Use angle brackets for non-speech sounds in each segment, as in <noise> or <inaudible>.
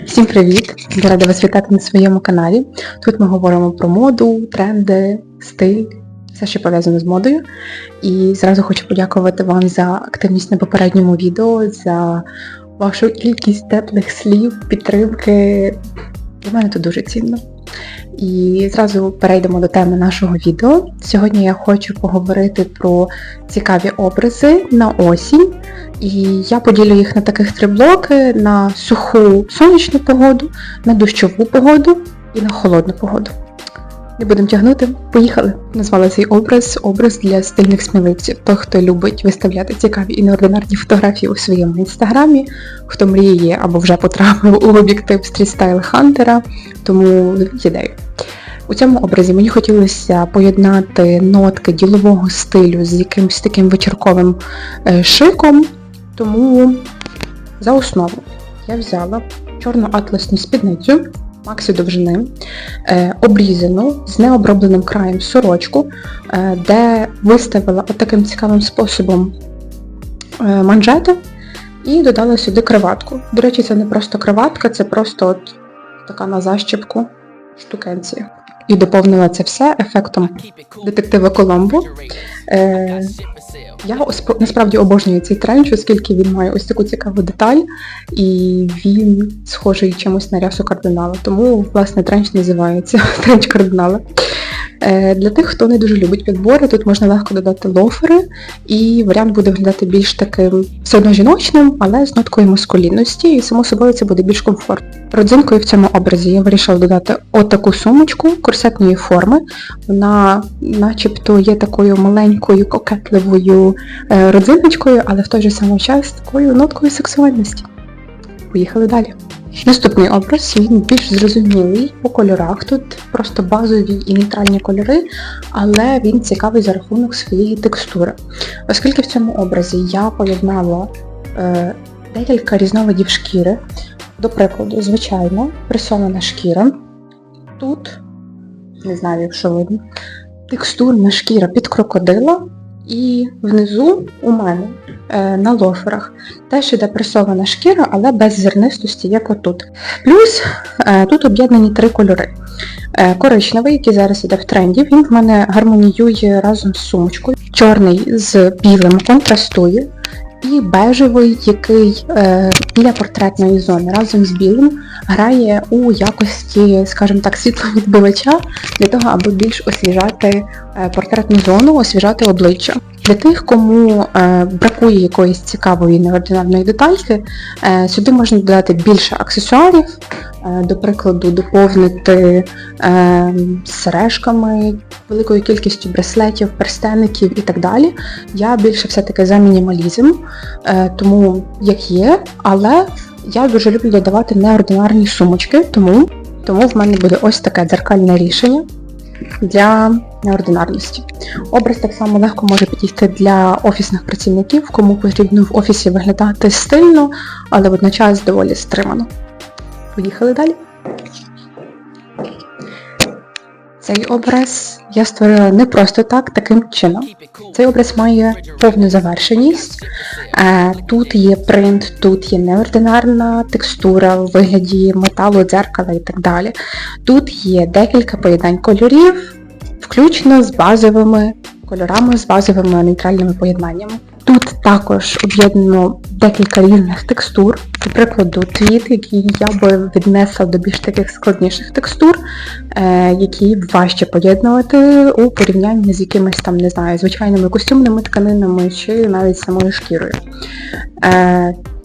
Всім привіт! Я рада вас вітати на своєму каналі. Тут ми говоримо про моду, тренди, стиль, все, що пов'язано з модою. І зразу хочу подякувати вам за активність на попередньому відео, за вашу кількість теплих слів, підтримки. Для мене це дуже цінно. І зразу перейдемо до теми нашого відео. Сьогодні я хочу поговорити про цікаві образи на осінь. І я поділю їх на таких три блоки: на суху сонячну погоду, на дощову погоду і на холодну погоду. Не будемо тягнути, поїхали. Назвала цей образ образ для стильних сміливців. Той, хто любить виставляти цікаві і неординарні фотографії у своєму інстаграмі, хто мріє або вже потрапив у об'єктив стрітстайл хантера, тому ідею. У цьому образі мені хотілося поєднати нотки ділового стилю з якимось таким вечірковим е, шиком, тому за основу я взяла чорну атласну спідницю максі довжини, е, обрізану з необробленим краєм сорочку, е, де виставила отаким цікавим способом е, манжети і додала сюди криватку. До речі, це не просто криватка, це просто от така на защіпку штукенція. І доповнила це все ефектом детектива Коломбо. Я насправді обожнюю цей тренч, оскільки він має ось таку цікаву деталь, і він схожий чимось на рясу кардинала. Тому, власне, тренч називається <laughs> тренч кардинала. Е, Для тих, хто не дуже любить підбори, тут можна легко додати лофери, і варіант буде виглядати більш таким все одно жіночним, але з ноткою маскулінності, і само собою це буде більш комфортно. Родзинкою в цьому образі я вирішила додати отаку сумочку корсетної форми. Вона начебто є такою маленькою кокетливою е, родзиночкою, але в той же самий час такою ноткою сексуальності. Поїхали далі. Наступний образ, він більш зрозумілий по кольорах. Тут просто базові і нейтральні кольори, але він цікавий за рахунок своєї текстури. Оскільки в цьому образі я поєднала е, декілька різновидів шкіри, до прикладу, звичайно, пресована шкіра. Тут, не знаю, якщо видно, текстурна шкіра під крокодила, і внизу у мене е, на лоферах теж іде пресована шкіра, але без зернистості, як отут. Плюс е, тут об'єднані три кольори. Е, коричневий, який зараз іде в тренді, він в мене гармоніює разом з сумочкою. Чорний з білим контрастує. І бежевий, який е, біля портретної зони разом з білим грає у якості, скажімо так, світловідбивача для того, аби більш освіжати е, портретну зону, освіжати обличчя. Для тих, кому е, бракує якоїсь цікавої неординарної детальки, е, сюди можна додати більше аксесуарів, е, до прикладу, доповнити сережками, великою кількістю браслетів, перстеників і так далі. Я більше все-таки за мінімалізм, тому як є, але я дуже люблю додавати неординарні сумочки, тому, тому в мене буде ось таке дзеркальне рішення для неординарності. Образ так само легко може підійти для офісних працівників, кому потрібно в офісі виглядати стильно, але водночас доволі стримано. Поїхали далі. Цей образ я створила не просто так, таким чином. Цей образ має повну завершеність. Е, Тут є принт, тут є неординарна текстура у вигляді металу, дзеркала і так далі. Тут є декілька поєднань кольорів, включно з базовими кольорами, з базовими нейтральними поєднаннями. Тут також об'єднано декілька різних текстур, до прикладу, твіт, який я би віднесла до більш таких складніших текстур, е, які важче поєднувати у порівнянні з якимись там, не знаю, звичайними костюмними тканинами чи навіть самою шкірою.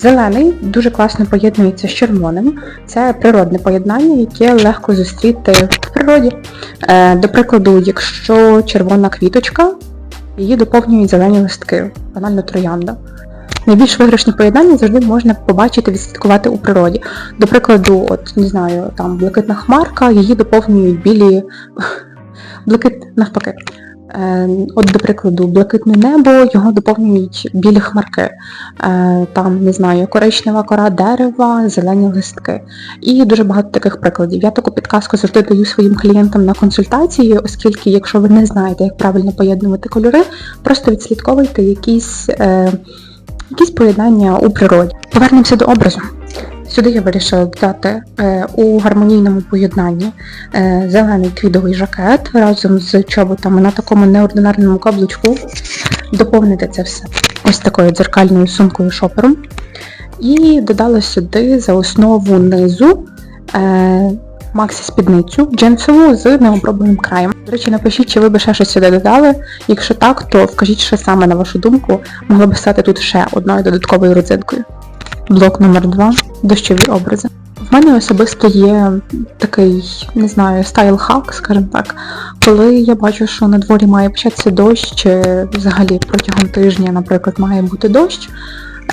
Зелений дуже класно поєднується з червоним. Це природне поєднання, яке легко зустріти в природі. Е, До прикладу, якщо червона квіточка, її доповнюють зелені листки, банально троянда. Найбільш виграшні поєднання завжди можна побачити, відслідкувати у природі. До прикладу, от не знаю, там блакитна хмарка, її доповнюють білі <laughs> блакит навпаки. Е, От, до прикладу, блакитне небо, його доповнюють білі хмарки. Е, Там, не знаю, коричнева кора дерева, зелені листки. І дуже багато таких прикладів. Я таку підказку завжди даю своїм клієнтам на консультації, оскільки, якщо ви не знаєте, як правильно поєднувати кольори, просто відслідковуйте якісь, е, якісь поєднання у природі. Повернемося до образу. Сюди я вирішила додати е, у гармонійному поєднанні е, зелений квідовий жакет разом з чоботами на такому неординарному каблучку. Доповнити це все ось такою дзеркальною сумкою шопером. І додала сюди за основу низу е, Максі спідницю джинсову з необробленим краєм. До речі, напишіть, чи ви би ще щось сюди додали. Якщо так, то вкажіть, що саме на вашу думку могло б стати тут ще одною додатковою родзинкою. Блок номер 2 дощові образи. В мене особисто є такий, не знаю, стайл-хак, скажімо так, коли я бачу, що на дворі має початися дощ, чи взагалі протягом тижня, наприклад, має бути дощ.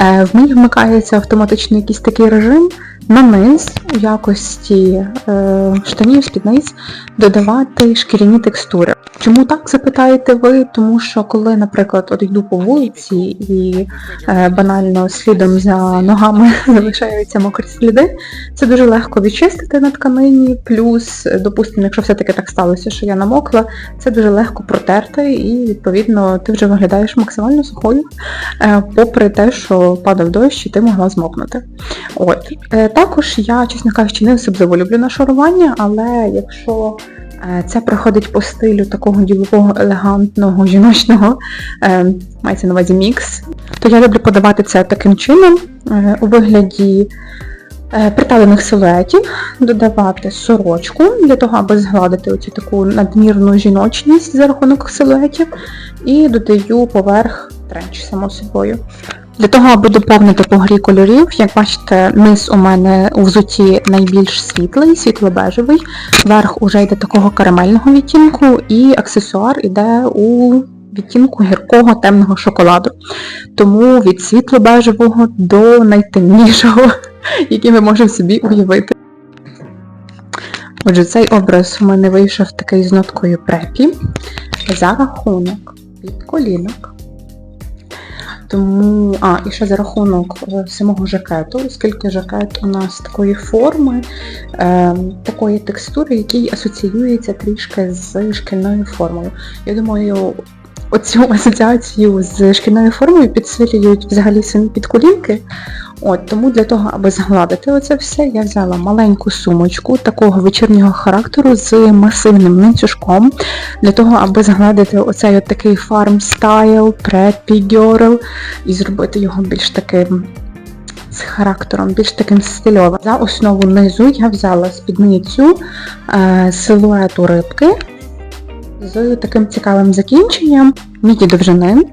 е, В мені вмикається автоматично якийсь такий режим на низ у якості е, штанів, спідниць додавати шкіряні текстури. Чому так запитаєте ви? Тому що коли, наприклад, от йду по вулиці і е, банально слідом за ногами <laughs> залишаються мокрі сліди, це дуже легко відчистити на тканині. Плюс, е, допустимо, якщо все-таки так сталося, що я намокла, це дуже легко протерти, і відповідно ти вже виглядаєш максимально сухою, е, попри те, що падав дощ, і ти могла змокнути. От. Також я, чесно кажучи, не особливо люблю нашарування, але якщо е, це проходить по стилю такого ділового, елегантного, <laughs> жіночного, е, мається на увазі мікс, то я люблю подавати це таким чином е, у вигляді приталених силуетів, додавати сорочку для того, аби згладити оцю таку надмірну жіночність за рахунок силуетів, і додаю поверх тренч, само собою. Для того, аби доповнити по грі кольорів, як бачите, низ у мене у взуті найбільш світлий, світло-бежевий, верх уже йде такого карамельного відтінку, і аксесуар йде у відтінку гіркого темного шоколаду. Тому від світло-бежевого до найтемнішого, <laughs> який ми можемо собі уявити. Отже, цей образ у мене вийшов такий з ноткою препі за рахунок від колінок. Тому, а, і ще за рахунок е, самого жакету, оскільки жакет у нас такої форми, е, такої текстури, який асоціюється трішки з шкільною формою. Я думаю, оцю асоціацію з шкільною формою підсилюють взагалі самі підколінки. От, тому для того, аби згладити оце все, я взяла маленьку сумочку такого вечірнього характеру з масивним ланцюжком, для того, аби згладити оцей от такий preppy girl і зробити його більш таким з характером, більш таким стильовим. За основу низу я взяла спідницю е, силуету рибки з таким цікавим закінченням, міді довжини.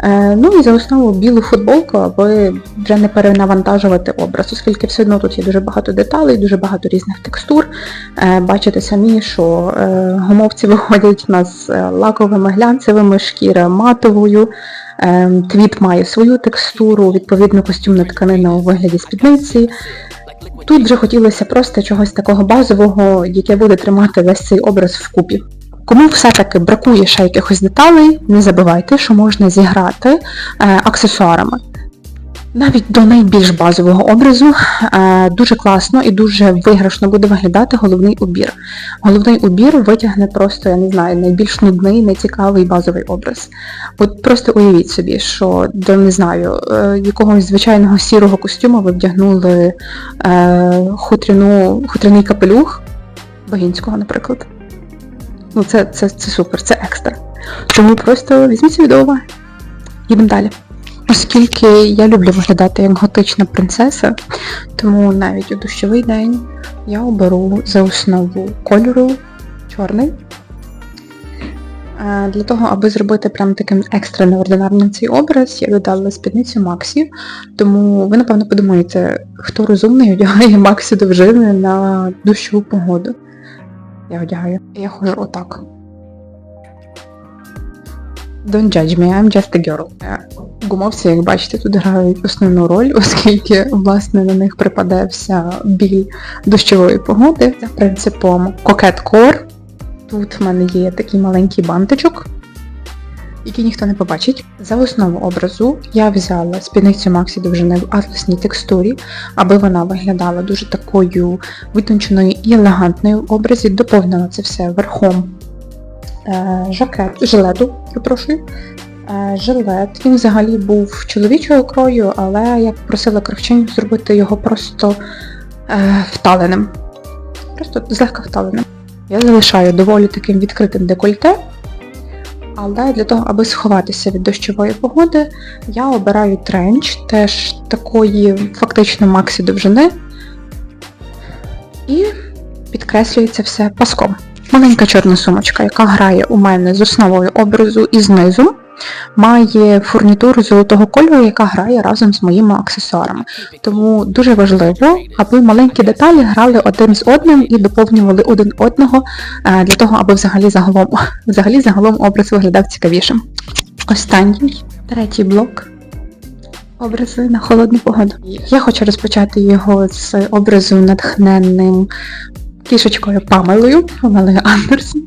Е, Ну і за основу білу футболку, аби вже не перенавантажувати образ, оскільки все одно тут є дуже багато деталей, дуже багато різних текстур. Е, Бачите самі, що е, гумовці виходять у нас лаковими, глянцевими, шкіра матовою. Твіт має свою текстуру, відповідно костюмна тканина у вигляді спідниці. Тут вже хотілося просто чогось такого базового, яке буде тримати весь цей образ вкупі. Кому все-таки бракує ще якихось деталей, не забувайте, що можна зіграти е, аксесуарами. Навіть до найбільш базового образу е, дуже класно і дуже виграшно буде виглядати головний убір. Головний убір витягне просто, я не знаю, найбільш нудний, нецікавий базовий образ. От просто уявіть собі, що до не знаю, е, якогось звичайного сірого костюму ви вдягнули е, хутряну, хутряний капелюх, богінського, наприклад. Ну, це, це, це супер, це екстра. Тому просто візьміть собі до уваги. Їдемо далі. Оскільки я люблю виглядати як готична принцеса, тому навіть у дощовий день я оберу за основу кольору чорний. Е, Для того, аби зробити прям таким екстра неординарним цей образ, я додала спідницю Максі, тому ви, напевно, подумаєте, хто розумний одягає Максі довжини на дощову погоду. Я одягаю. Я ходжу отак. Don't judge me, I'm just a girl. Гумовці, як бачите, тут грають основну роль, <laughs> оскільки, власне, на них припадає вся біль дощової погоди. За принципом кокет-кор. Тут в мене є такий маленький бантичок, який ніхто не побачить. За основу образу я взяла спідницю Максі довжини в атласній текстурі, аби вона виглядала дуже такою витонченою і елегантною в образі. Доповнила це все верхом е, жакет, жилету, перепрошую, Е, Жилет, він взагалі був чоловічою крою, але я попросила кравчиню зробити його просто е, вталеним. Просто злегка вталеним. Я залишаю доволі таким відкритим декольте, але для того, аби сховатися від дощової погоди, я обираю тренч, теж такої фактично максі довжини. І підкреслюється все паском. Маленька чорна сумочка, яка грає у мене з основою образу і знизу, має фурнітуру золотого кольору, яка грає разом з моїми аксесуарами. Тому дуже важливо, аби маленькі деталі грали один з одним і доповнювали один одного е, для того, аби взагалі загалом, <laughs> взагалі загалом образ виглядав цікавішим. Останній, третій блок. Образи на холодну погоду. Я хочу розпочати його з образу натхненним кішечкою Памелою, Памелою Андерсон.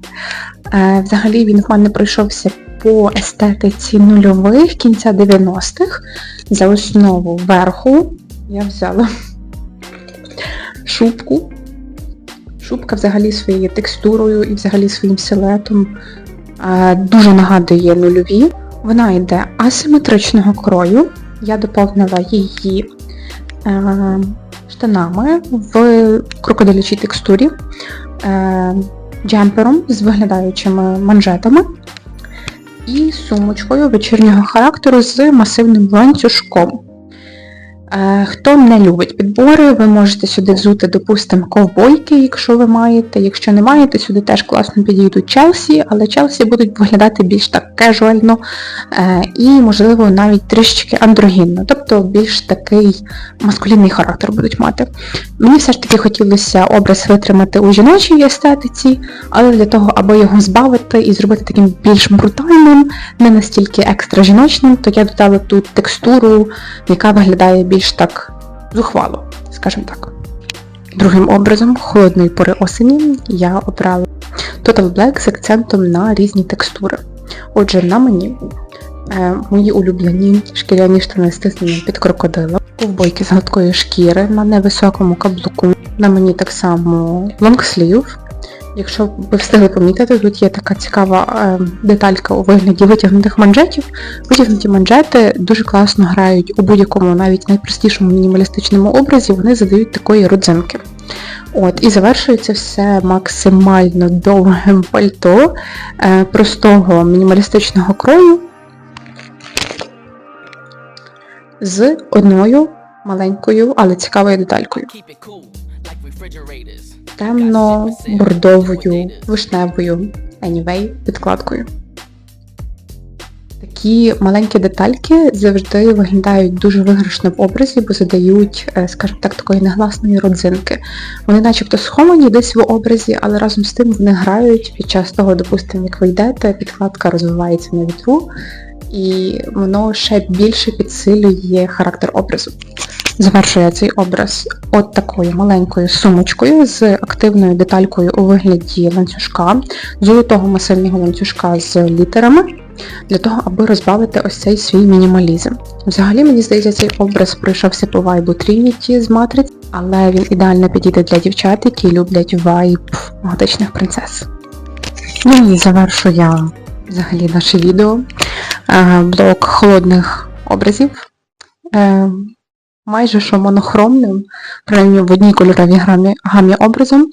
Е, Взагалі він в мене пройшовся по естетиці нульових кінця 90-х. За основу верху я взяла шубку. Шубка взагалі своєю текстурою і взагалі своїм силуетом е, дуже нагадує нульові. Вона йде асиметричного крою. Я доповнила її е, штанами в крокодилячій текстурі, е, джемпером з виглядаючими манжетами і сумочкою вечірнього характеру з масивним ланцюжком. Е, Хто не любить підбори, ви можете сюди взути, допустимо, ковбойки, якщо ви маєте. Якщо не маєте, сюди теж класно підійдуть Челсі, але Челсі будуть виглядати більш так кежуально е, і, можливо, навіть трішечки андрогінно, тобто більш такий маскулінний характер будуть мати. Мені все ж таки хотілося образ витримати у жіночій естетиці, але для того, аби його збавити і зробити таким більш брутальним, не настільки екстра жіночним, то я додала тут текстуру, яка виглядає більш так зухвало, скажімо так. Другим образом холодної пори осені я обрала Total Black з акцентом на різні текстури. Отже, на мені е, мої улюблені шкіряні штани стиснені під крокодила, ковбойки з гладкої шкіри на невисокому каблуку. На мені так само лонгслів. Якщо ви встигли помітити, тут є така цікава е, деталька у вигляді витягнутих манжетів. Витягнуті манжети дуже класно грають у будь-якому, навіть найпростішому мінімалістичному образі, вони задають такої родзинки. От, І завершується все максимально довгим пальто е, простого мінімалістичного крою з одною маленькою, але цікавою деталькою. Refrigerators. Темно-бордовою, вишневою, anyway, підкладкою. Такі маленькі детальки завжди виглядають дуже виграшно в образі, бо задають, е, скажімо так, такої негласної родзинки. Вони начебто сховані десь в образі, але разом з тим вони грають під час того, допустимо, як ви йдете, підкладка розвивається на вітру, і воно ще більше підсилює характер образу. Завершує цей образ от такою маленькою сумочкою з активною деталькою у вигляді ланцюжка, золотого масивного ланцюжка з літерами, для того, аби розбавити ось цей свій мінімалізм. Взагалі, мені здається, цей образ пройшовся по вайбу Trinity з матриць, але він ідеально підійде для дівчат, які люблять вайб готичних принцес. Ну і завершу я взагалі наше відео. Блок холодних образів. Е, майже що монохромним, принаймні в одній кольоровій гамі, гамі образом,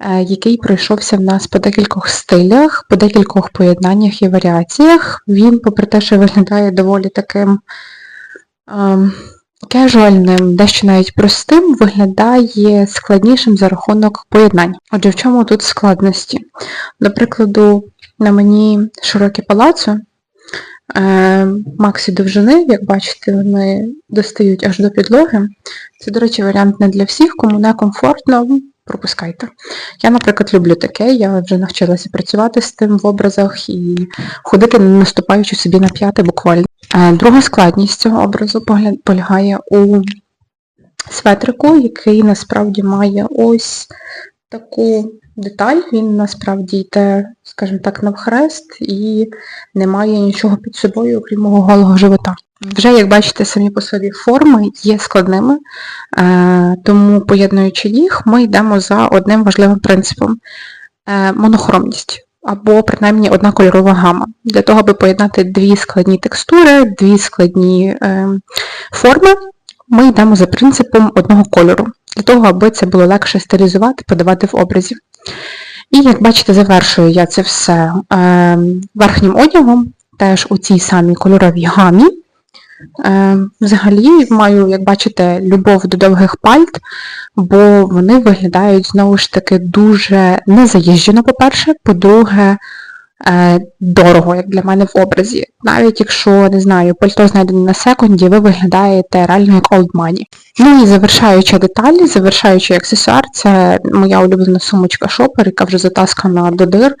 е, який пройшовся в нас по декількох стилях, по декількох поєднаннях і варіаціях. Він, попри те, що виглядає доволі таким ем, кежуальним, дещо навіть простим, виглядає складнішим за рахунок поєднань. Отже, в чому тут складності? До прикладу, на мені широке палацо, Е, Максі довжини, як бачите, вони достають аж до підлоги. Це, до речі, варіант не для всіх, кому не комфортно, пропускайте. Я, наприклад, люблю таке, я вже навчилася працювати з тим в образах і ходити, не наступаючи собі на п'яти буквально. Е, Друга складність цього образу полягає у светрику, який насправді має ось таку деталь. Він насправді йде, скажімо так, навхрест і не має нічого під собою, окрім мого голого живота. Вже, як бачите, самі по собі форми є складними, е, тому поєднуючи їх, ми йдемо за одним важливим принципом е, монохромність. або принаймні одна кольорова гама. Для того, аби поєднати дві складні текстури, дві складні е, форми, ми йдемо за принципом одного кольору, для того, аби це було легше стилізувати, подавати в образі. І як бачите, завершую я це все е, верхнім одягом, теж у цій самій кольоровій гамі. Е, взагалі маю, як бачите, любов до довгих пальт, бо вони виглядають знову ж таки дуже незаїжджено, по-перше, по-друге, дорого, як для мене в образі. Навіть якщо, не знаю, пальто знайдене на секунді, ви виглядаєте реально як old money. Ну і завершаюча деталь, завершаючий аксесуар, це моя улюблена сумочка шопер, яка вже затаскана до дир.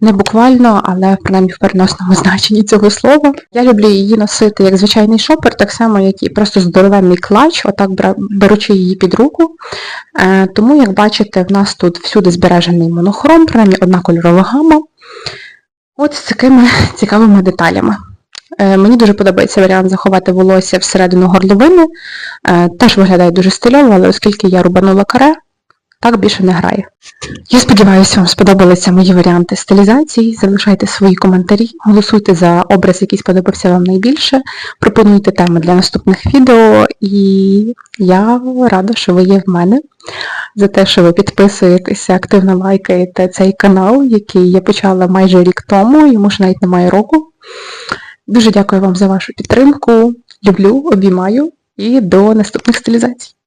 Не буквально, але принаймні в переносному значенні цього слова. Я люблю її носити як звичайний шопер, так само, як і просто здоровенний клач, отак беручи її під руку. Е, тому, як бачите, в нас тут всюди збережений монохром, принаймні одна кольорова гама. От з такими цікавими деталями. Е, Мені дуже подобається варіант заховати волосся всередину горловини. Е, Теж виглядає дуже стильово, але оскільки я рубанула каре, так більше не грає. Я сподіваюся, вам сподобалися мої варіанти стилізації. Залишайте свої коментарі, голосуйте за образ, який сподобався вам найбільше, пропонуйте теми для наступних відео, і я рада, що ви є в мене, за те, що ви підписуєтеся, активно лайкаєте цей канал, який я почала майже рік тому, йому ж навіть немає року. Дуже дякую вам за вашу підтримку. Люблю, обіймаю і до наступних стилізацій.